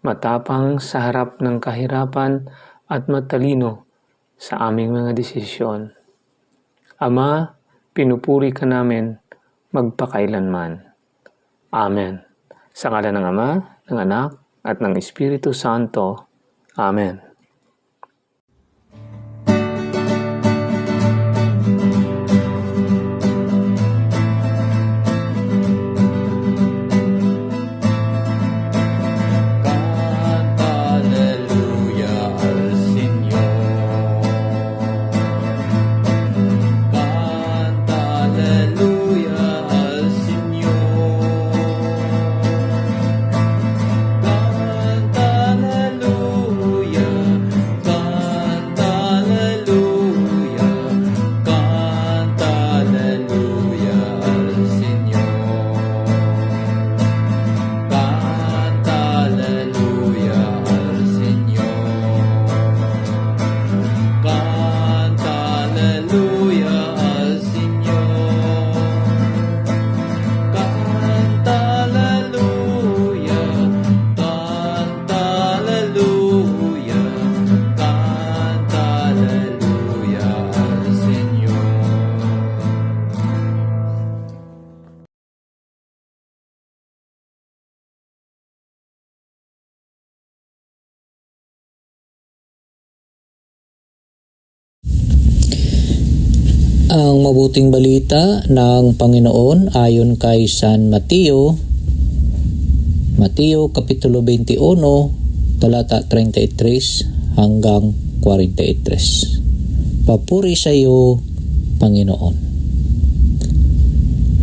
matapang sa harap ng kahirapan at matalino sa aming mga desisyon. Ama, pinupuri ka namin magpakailanman. Amen. Sa ngala ng Ama, ng Anak, at ng Espiritu Santo. Amen. Mabuting balita ng Panginoon ayon kay San Mateo, Mateo Kapitulo 21, talata 33 hanggang 43. Papuri sa iyo, Panginoon.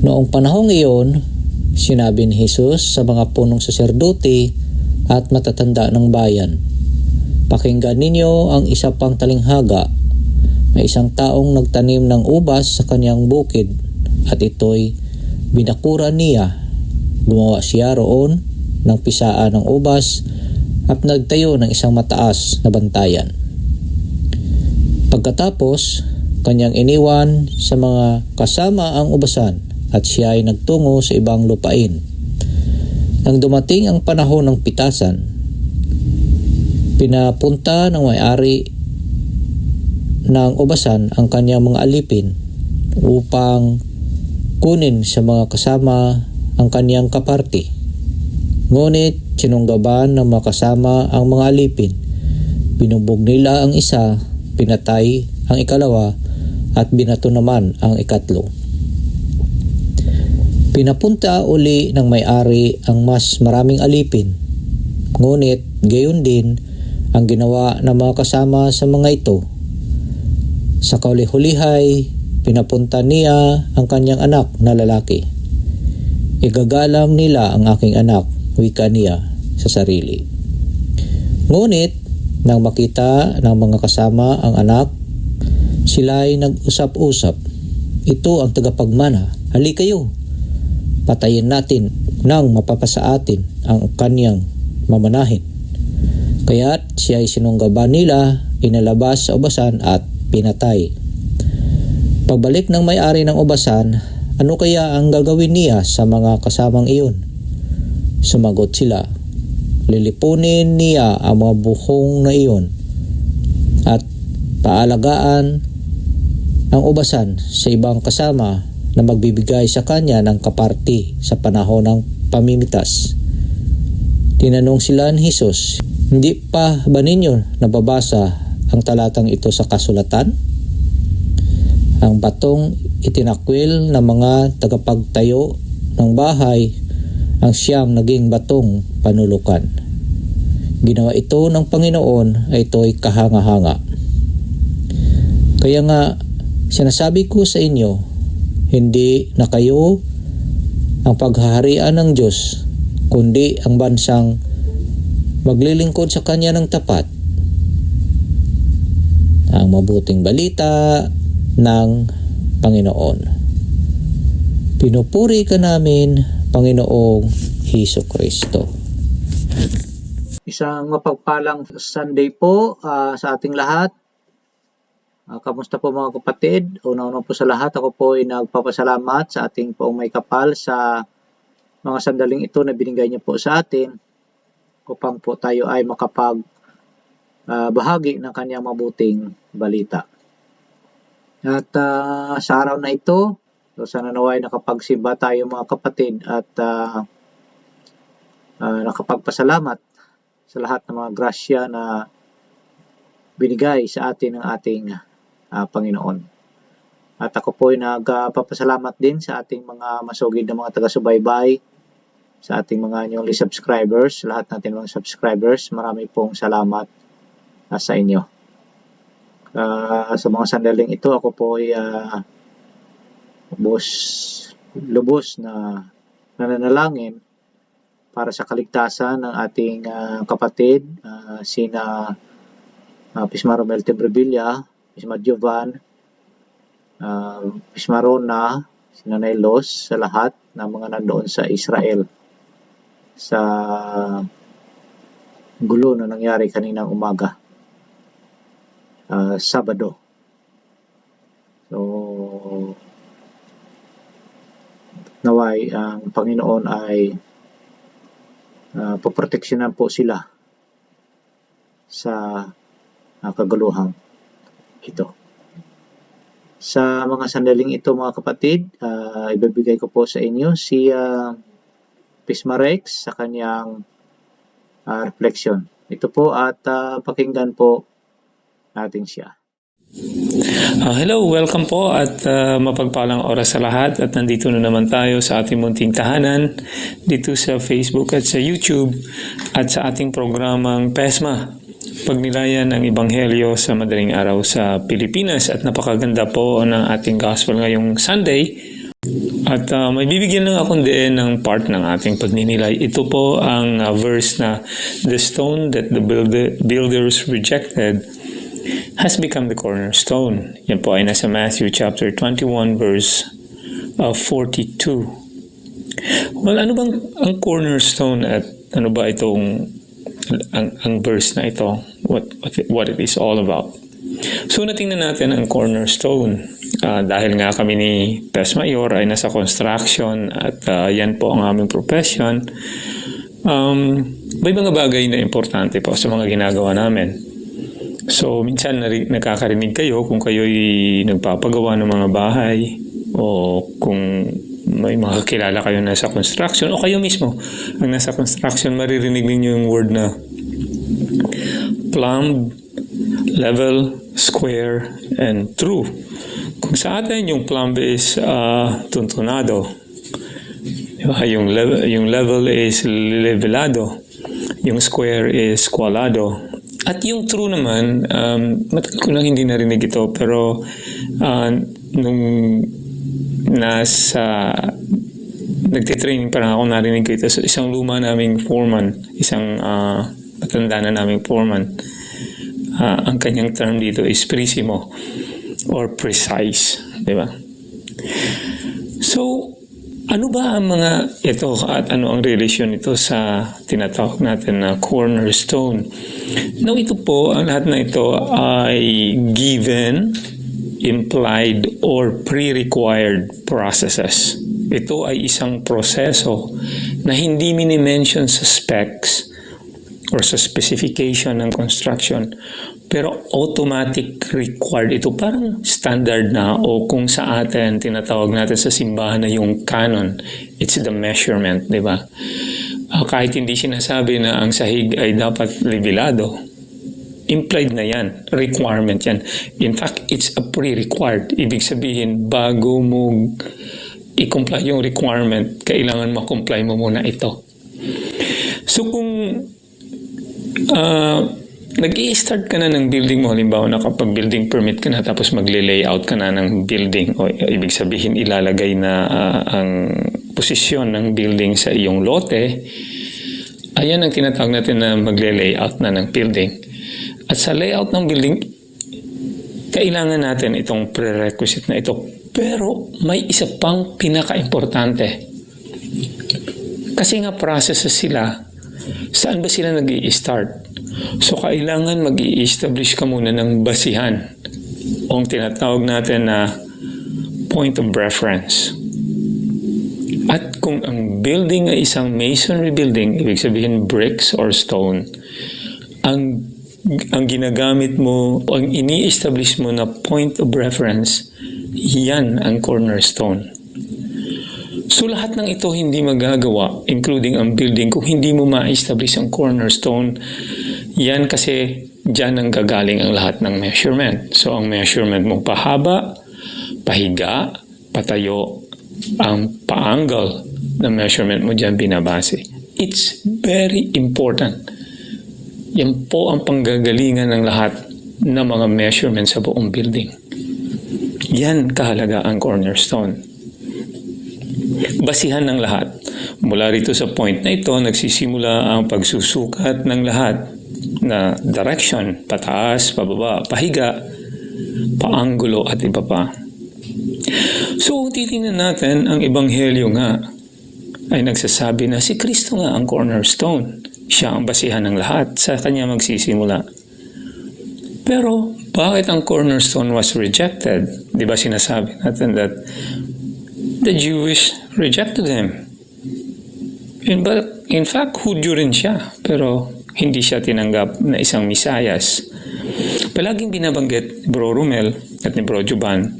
Noong panahong iyon, sinabi ni Jesus sa mga punong saserdote at matatanda ng bayan, Pakinggan ninyo ang isa pang talinghaga may isang taong nagtanim ng ubas sa kanyang bukid at ito'y binakura niya. Gumawa siya roon ng pisaan ng ubas at nagtayo ng isang mataas na bantayan. Pagkatapos, kanyang iniwan sa mga kasama ang ubasan at siya ay nagtungo sa ibang lupain. Nang dumating ang panahon ng pitasan, pinapunta ng may-ari ng ubasan ang kanyang mga alipin upang kunin sa mga kasama ang kanyang kaparti. Ngunit sinunggaban ng mga kasama ang mga alipin. Binubog nila ang isa, pinatay ang ikalawa at binato naman ang ikatlo. Pinapunta uli ng may-ari ang mas maraming alipin. Ngunit gayon din ang ginawa ng mga kasama sa mga ito. Sa kauli-hulihay, pinapunta niya ang kanyang anak na lalaki. Igagalang nila ang aking anak, wika niya sa sarili. Ngunit, nang makita ng mga kasama ang anak, sila ay nag-usap-usap. Ito ang tagapagmana. Hali kayo. Patayin natin nang mapapasa atin ang kanyang mamanahin. Kaya't siya ay sinunggaban nila, inalabas sa ubasan at pinatay. Pagbalik ng may-ari ng ubasan, ano kaya ang gagawin niya sa mga kasamang iyon? Sumagot sila, lilipunin niya ang mga buhong na iyon at paalagaan ang ubasan sa ibang kasama na magbibigay sa kanya ng kaparti sa panahon ng pamimitas. Tinanong sila ni Jesus, hindi pa ba ninyo nababasa ang talatang ito sa kasulatan? Ang batong itinakwil ng mga tagapagtayo ng bahay ang siyang naging batong panulukan. Ginawa ito ng Panginoon ay ito'y kahanga-hanga. Kaya nga, sinasabi ko sa inyo, hindi na kayo ang paghaharian ng Diyos, kundi ang bansang maglilingkod sa Kanya ng tapat. Ang mabuting balita ng Panginoon. Pinupuri ka namin, Panginoong Heso Kristo. Isang mapagpalang Sunday po ah, sa ating lahat. Ah, kamusta po mga kapatid? Una-una po sa lahat, ako po ay nagpapasalamat sa ating poong may kapal sa mga sandaling ito na binigay niya po sa atin upang po tayo ay makapag ah, bahagi ng kanyang mabuting balita. At ah, sa araw na ito, so sana naway nakapagsimba tayo mga kapatid at ah, ah, nakapagpasalamat sa lahat ng mga grasya na binigay sa atin ng ating ah, Panginoon. At ako po ay nagpapasalamat din sa ating mga masugid na mga taga-subaybay, sa ating mga newly subscribers, lahat natin mga subscribers, marami pong salamat ah, sa inyo. Ah, sa mga sandaling ito, ako po ay ah, lubos, lubos na nananalangin para sa kaligtasan ng ating ah, kapatid, ah, sina uh, Pisma Romel Tebrevilla, Pisma Jovan, uh, Pisma Rona, si Nanay Los, sa lahat ng mga nandoon sa Israel sa gulo na nangyari kaninang umaga, ah, Sabado. So, naway ang Panginoon ay uh, poproteksyonan po sila sa uh, kaguluhang ito. Sa mga sandaling ito mga kapatid, ah, ibibigay ko po sa inyo si ah, Pismarex sa kanyang ah, reflection. Ito po at ah, pakinggan po natin siya. Ah, hello, welcome po at ah, mapagpalang oras sa lahat at nandito na naman tayo sa ating munting tahanan dito sa Facebook at sa YouTube at sa ating programang PESMA, Pagnilayan ng Ebanghelyo sa Madaling Araw sa Pilipinas at napakaganda po ng ating gospel ngayong Sunday at ah, may bibigyan lang akong din ng part ng ating pagninilay. Ito po ang ah, verse na The stone that the builder, builders rejected has become the cornerstone. Yan po ay nasa Matthew chapter 21 verse uh, 42. Well, ano bang ang cornerstone at ano ba itong ang, ang verse na ito? What, what, it- what it is all about? So, natingnan natin ang cornerstone. Ah, dahil nga kami ni Pes Mayor ay nasa construction at ah, yan po ang aming profession, um, may mga bagay na importante po sa mga ginagawa namin. So, minsan nari- nakakarinig kayo kung kayo'y nagpapagawa ng mga bahay o kung may mga kilala kayo na sa construction o kayo mismo ang nasa construction, maririnig ninyo yung word na plumb, level, square, and true. Kung sa atin, yung plumb is ah, tuntunado. Diba? Yung, level, yung level is levelado. Yung square is kualado. At yung true naman, um, matagal ko lang hindi narinig ito, pero ah, nung nasa nagtitraining pa lang ako narinig ko ito sa isang luma naming foreman, isang ah, matanda na naming foreman. Ah, ang kanyang term dito is prissimo or precise, di ba? So, ano ba ang mga ito at ano ang relasyon nito sa tinatawag natin na cornerstone? Now ito po, ang lahat na ito ay given, implied, or pre-required processes. Ito ay isang proseso na hindi minimension sa specs or sa specification ng construction pero automatic required. Ito parang standard na o kung sa atin tinatawag natin sa simbahan na yung canon. It's the measurement di ba? Ah, kahit hindi sinasabi na ang sahig ay dapat levelado implied na yan. Requirement yan. In fact it's a pre-required. Ibig sabihin bago mo i-comply yung requirement kailangan ma-comply mo muna ito. So kung Ah, nag start ka na ng building mo, halimbawa nakapag building permit ka na tapos magle-layout ka na ng building o ibig sabihin ilalagay na ah, ang posisyon ng building sa iyong lote, Ayan ang tinatawag natin na magle-layout na ng building. At sa layout ng building, kailangan natin itong prerequisite na ito. Pero may isa pang pinaka-importante. Kasi nga processes sila, saan ba sila nag start So kailangan mag establish ka muna ng basihan o ang tinatawag natin na point of reference. At kung ang building ay isang masonry building, ibig sabihin bricks or stone, ang ang ginagamit mo, ang ini-establish mo na point of reference, yan ang cornerstone. So lahat ng ito hindi magagawa, including ang building, kung hindi mo ma-establish ang cornerstone. Yan kasi dyan ang gagaling ang lahat ng measurement. So ang measurement mo pahaba, pahiga, patayo, ang pa-angle na measurement mo dyan binabase. It's very important. Yan po ang panggagalingan ng lahat ng mga measurement sa buong building. Yan kahalaga ang cornerstone basihan ng lahat. Mula rito sa point na ito, nagsisimula ang pagsusukat ng lahat na direction, pataas, pababa, pahiga, paanggulo at iba pa. So, titingnan natin, ang Ebanghelyo nga ay nagsasabi na si Kristo nga ang cornerstone. Siya ang basihan ng lahat. Sa Kanya magsisimula. Pero, bakit ang cornerstone was rejected? Di ba sinasabi natin that the Jewish rejected him. In, but, in fact, Hudyo rin siya, pero hindi siya tinanggap na isang misayas. Palaging binabanggit Bro Rumel at ni Bro Juban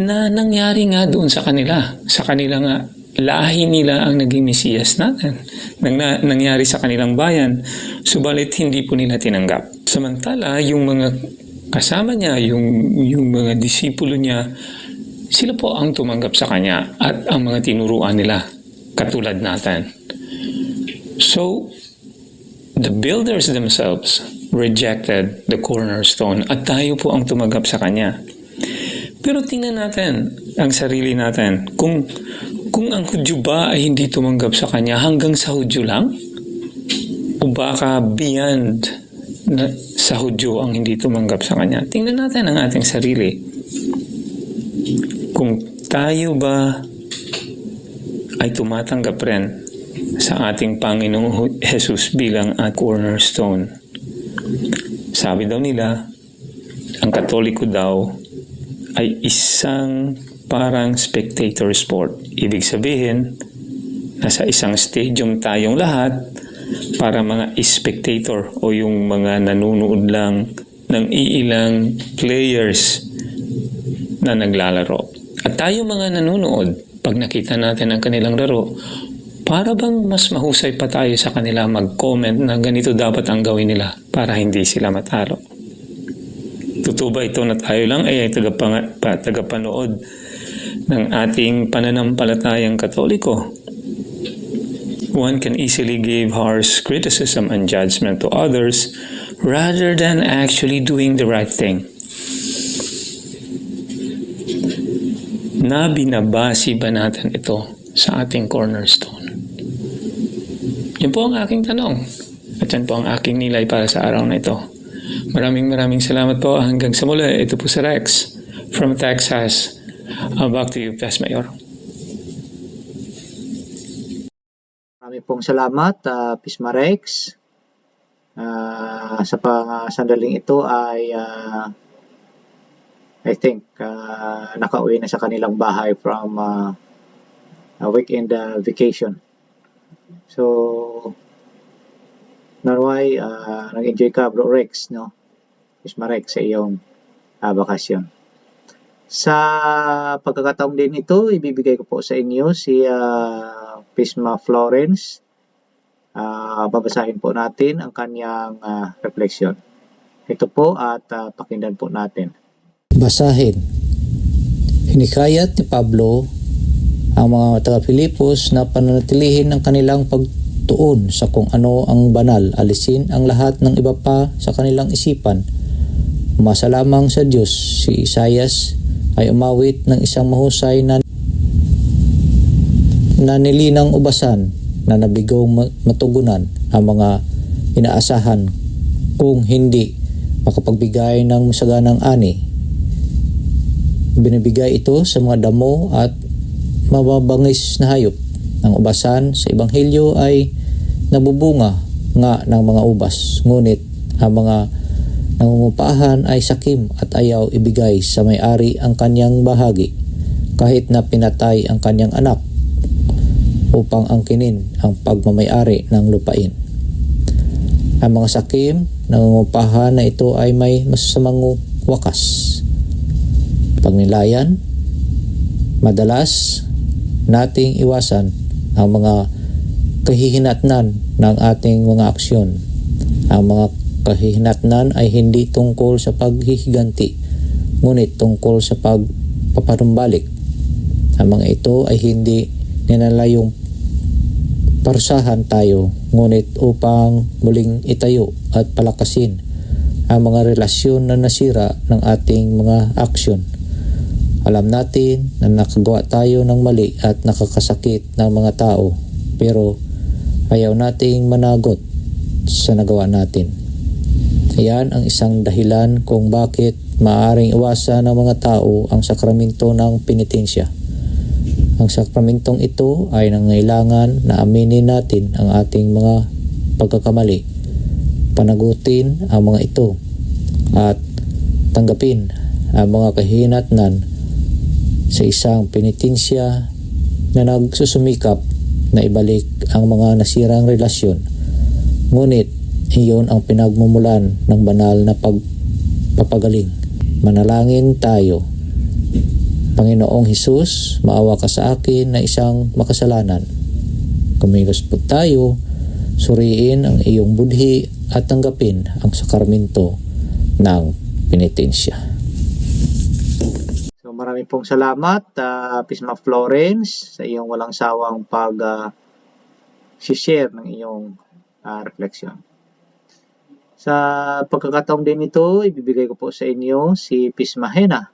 na nangyari nga doon sa kanila. Sa kanila nga, lahi nila ang naging misiyas natin. Nang, na, nangyari sa kanilang bayan, subalit hindi po nila tinanggap. Samantala, yung mga kasama niya, yung, yung mga disipulo niya, sila po ang tumanggap sa kanya at ang mga tinuruan nila katulad natin. So, the builders themselves rejected the cornerstone at tayo po ang tumanggap sa kanya. Pero tingnan natin ang sarili natin. Kung, kung ang Hudyo ba ay hindi tumanggap sa kanya hanggang sa Hudyo lang? O baka beyond na, sa Hudyo ang hindi tumanggap sa kanya? Tingnan natin ang ating sarili kung tayo ba ay tumatanggap rin sa ating Panginoong Jesus bilang at cornerstone. Sabi daw nila, ang katoliko daw ay isang parang spectator sport. Ibig sabihin, nasa isang stadium tayong lahat para mga spectator o yung mga nanonood lang ng iilang players na naglalaro. At tayo mga nanonood, pag nakita natin ang kanilang laro, para bang mas mahusay pa tayo sa kanila mag-comment na ganito dapat ang gawin nila para hindi sila matalo. Totoo ba ito na tayo lang ay tagapang, pa, tagapanood ng ating pananampalatayang katoliko? One can easily give harsh criticism and judgment to others rather than actually doing the right thing. na binabasi ba natin ito sa ating cornerstone? Yan po ang aking tanong. At yan po ang aking nilay para sa araw na ito. Maraming maraming salamat po hanggang sa muli. Ito po si Rex from Texas. Uh, back to you, Pes Mayor. Marami pong salamat, uh, Pisma Rex. Ah, sa pang sandaling ito ay ah, I think uh, nakauwi na sa kanilang bahay from uh, a weekend uh, vacation. So, Narway, uh, nag-enjoy ka bro Rex, no? Pisma Rex sa iyong uh, bakasyon. Sa pagkakataong din ito, ibibigay ko po sa inyo si uh, Pisma Florence. Uh, babasahin po natin ang kanyang uh, reflection. Ito po at uh, pakinggan po natin. Basahin. Hinikayat ni Pablo ang mga taga-Pilipos na pananatilihin ang kanilang pagtuon sa kung ano ang banal, alisin ang lahat ng iba pa sa kanilang isipan. Umasa lamang sa Diyos, si Isayas ay umawit ng isang mahusay na na nilinang ubasan na nabigong ma- matugunan ang mga inaasahan kung hindi makapagbigay ng masaganang ani. Binibigay ito sa mga damo at mababangis na hayop. Ang ubasan sa Ebanghelyo ay nabubunga nga ng mga ubas. Ngunit ang mga nangungupahan ay sakim at ayaw ibigay sa may-ari ang kanyang bahagi kahit na pinatay ang kanyang anak upang angkinin ang pagmamayari ng lupain. Ang mga sakim, nangungupahan na ito ay may masasamang wakas. Pagnilayan, madalas nating iwasan ang mga kahihinatnan ng ating mga aksyon. Ang mga kahihinatnan ay hindi tungkol sa paghihiganti, ngunit tungkol sa pagpapanumbalik. Ang mga ito ay hindi ninalayong parusahan tayo, ngunit upang muling itayo at palakasin ang mga relasyon na nasira ng ating mga aksyon. Alam natin na nakagawa tayo ng mali at nakakasakit ng mga tao, pero ayaw nating managot sa nagawa natin. Ayan ang isang dahilan kung bakit maaring iwasan ng mga tao ang sakramento ng penitensya. Ang sakramentong ito ay nangailangan na aminin natin ang ating mga pagkakamali, panagutin ang mga ito, at tanggapin ang mga kahinatnan sa isang penitensya na nagsusumikap na ibalik ang mga nasirang relasyon. Ngunit iyon ang pinagmumulan ng banal na pagpapagaling. Manalangin tayo. Panginoong Hesus, maawa ka sa akin na isang makasalanan. Kumilos po tayo, suriin ang iyong budhi at tanggapin ang sakarmento ng penitensya. Marami pong salamat uh, Pisma Florence sa iyong walang sawang pag uh, share ng iyong uh, refleksyon. Sa pagkakataong din ito, ibibigay ko po sa inyo si Pisma Hena.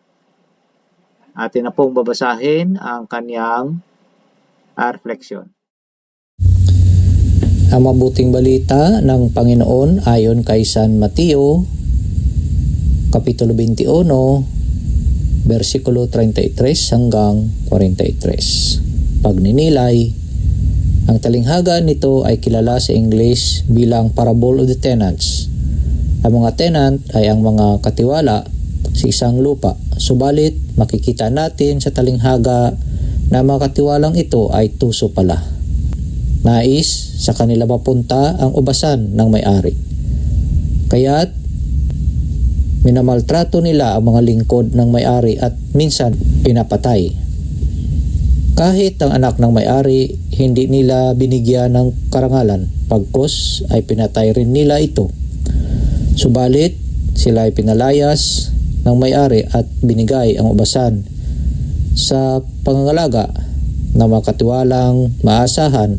Atin na pong babasahin ang kanyang uh, refleksyon. Ang mabuting balita ng Panginoon ayon kay San Mateo, Kapitulo 21, versikulo 33 hanggang 43. Pagninilay, ang talinghaga nito ay kilala sa English bilang Parable of the Tenants. Ang mga tenant ay ang mga katiwala sa isang lupa. Subalit, makikita natin sa talinghaga na mga katiwalang ito ay tuso pala. Nais sa kanila mapunta ang ubasan ng may-ari. Kaya't minamaltrato nila ang mga lingkod ng may-ari at minsan pinapatay. Kahit ang anak ng may-ari, hindi nila binigyan ng karangalan, pagkos ay pinatay rin nila ito. Subalit, sila ay pinalayas ng may-ari at binigay ang ubasan sa pangangalaga na makatiwalang maasahan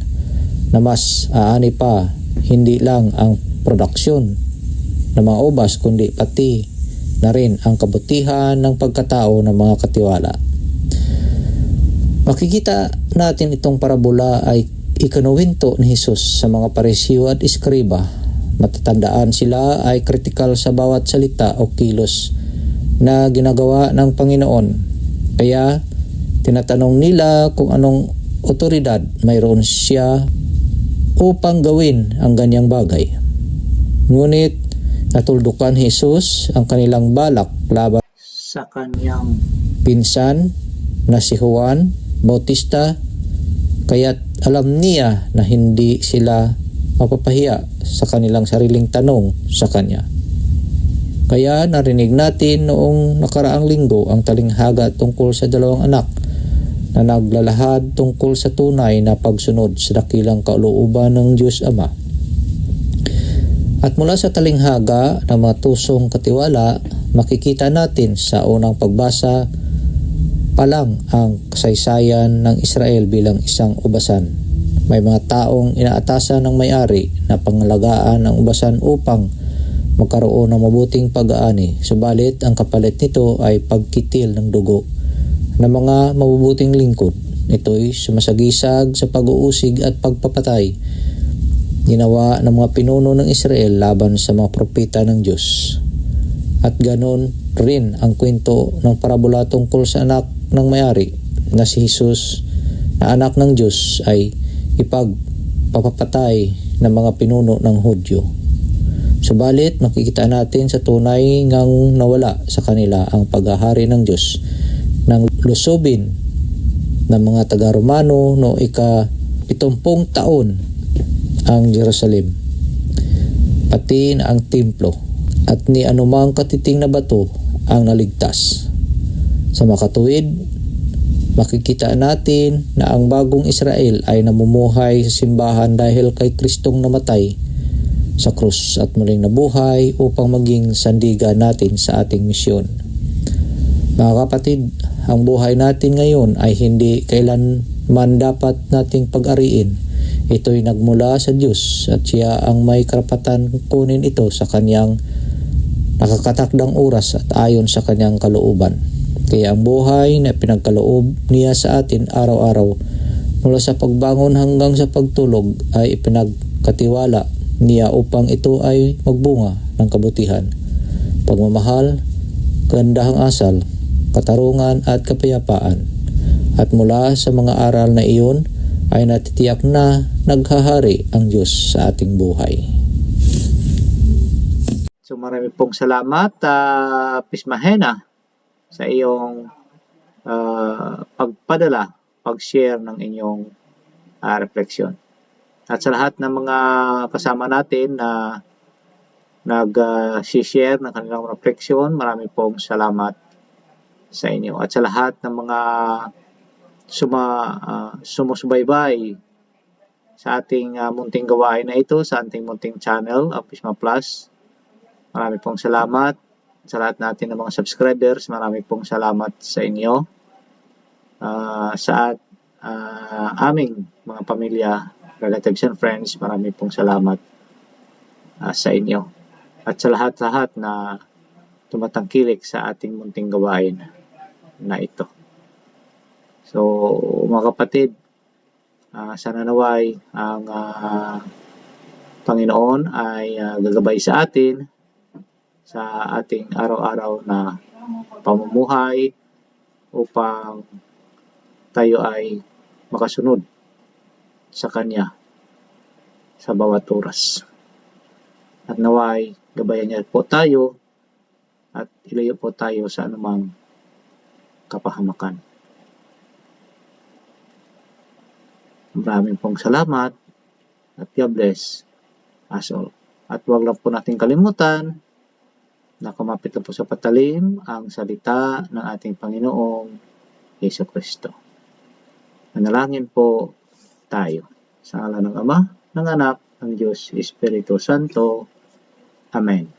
na mas aani pa hindi lang ang produksyon ng mga ubas kundi pati na rin ang kabutihan ng pagkatao ng mga katiwala. Makikita natin itong parabola ay ikanuwinto ni Jesus sa mga parisiyo at iskriba. Matatandaan sila ay kritikal sa bawat salita o kilos na ginagawa ng Panginoon. Kaya tinatanong nila kung anong otoridad mayroon siya upang gawin ang ganyang bagay. Ngunit natuldukan Jesus ang kanilang balak laban Sa kanyang pinsan na si Juan Bautista kaya't alam niya na hindi sila mapapahiya sa kanilang sariling tanong sa kanya. Kaya narinig natin noong nakaraang linggo ang talinghaga tungkol sa dalawang anak na naglalahad tungkol sa tunay na pagsunod sa dakilang kalooban ng Diyos Ama. At mula sa talinghaga ng mga tusong katiwala, makikita natin sa unang pagbasa pa lang ang kasaysayan ng Israel bilang isang ubasan. May mga taong inaatasan ng may-ari na pangalagaan ang ubasan upang magkaroon ng mabuting pag-aani. Subalit ang kapalit nito ay pagkitil ng dugo ng mga mabubuting lingkod. Ito'y sumasagisag sa pag-uusig at pagpapatay ginawa ng mga pinuno ng Israel laban sa mga propeta ng Diyos. At ganon rin ang kwento ng parabola tungkol sa anak ng mayari na si Jesus na anak ng Diyos ay ipagpapatay ng mga pinuno ng Hudyo. Subalit makikita natin sa tunay ngang nawala sa kanila ang paghahari ng Diyos ng lusubin ng mga taga-Romano no ika 70 taon ang Jerusalem pati na ang templo at ni anumang katiting na bato ang naligtas. Sa makatuwid, makikita natin na ang bagong Israel ay namumuhay sa simbahan dahil kay Kristong namatay sa krus at muling nabuhay upang maging sandigan natin sa ating misyon. Mga kapatid, ang buhay natin ngayon ay hindi kailanman dapat nating pag-ariin. Ito'y nagmula sa Diyos at siya ang may karapatan kunin ito sa kanyang nakakatakdang oras at ayon sa kanyang kalooban. Kaya ang buhay na pinagkaloob niya sa atin araw-araw mula sa pagbangon hanggang sa pagtulog ay ipinagkatiwala niya upang ito ay magbunga ng kabutihan, pagmamahal, gandahang asal, katarungan at kapayapaan. At mula sa mga aral na iyon ay natitiyak na naghahari ang Diyos sa ating buhay. So marami pong salamat, uh, Pismahena, sa iyong ah, pagpadala, pag-share ng inyong ah, refleksyon. At sa lahat ng mga kasama natin na nag-share ng kanilang refleksyon, marami pong salamat sa inyo. At sa lahat ng mga suma, ah, sumusubaybay sa ating ah, munting gawain na ito, sa ating munting channel, of Pisma Plus, Marami pong salamat sa lahat natin ng mga subscribers. Marami pong salamat sa inyo. Ah, sa ah, aming mga pamilya, relatives and friends, marami pong salamat ah, sa inyo. At sa lahat-lahat na tumatangkilik sa ating munting gawain na ito. So, mga kapatid, ah, sana naway ang ah, Panginoon ay ah, gagabay sa atin sa ating araw-araw na pamumuhay upang tayo ay makasunod sa Kanya sa bawat oras. At naway, gabayan niya po tayo at ilayo po tayo sa anumang kapahamakan. Maraming pong salamat at God bless us all. At huwag lang po natin kalimutan na kumapit po sa patalim ang salita ng ating Panginoong Yeso Kristo. Manalangin po tayo. Sa ngalan ng Ama, ng Anak, ng Diyos, Espiritu Santo. Amen.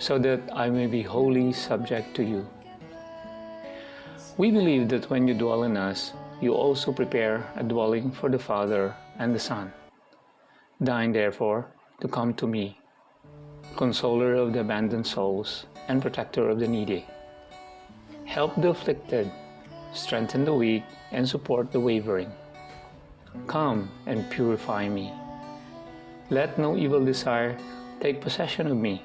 so that I may be wholly subject to you. We believe that when you dwell in us, you also prepare a dwelling for the Father and the Son. Deign, therefore, to come to me, consoler of the abandoned souls and protector of the needy. Help the afflicted strengthen the weak, and support the wavering. Come and purify me. Let no evil desire take possession of me.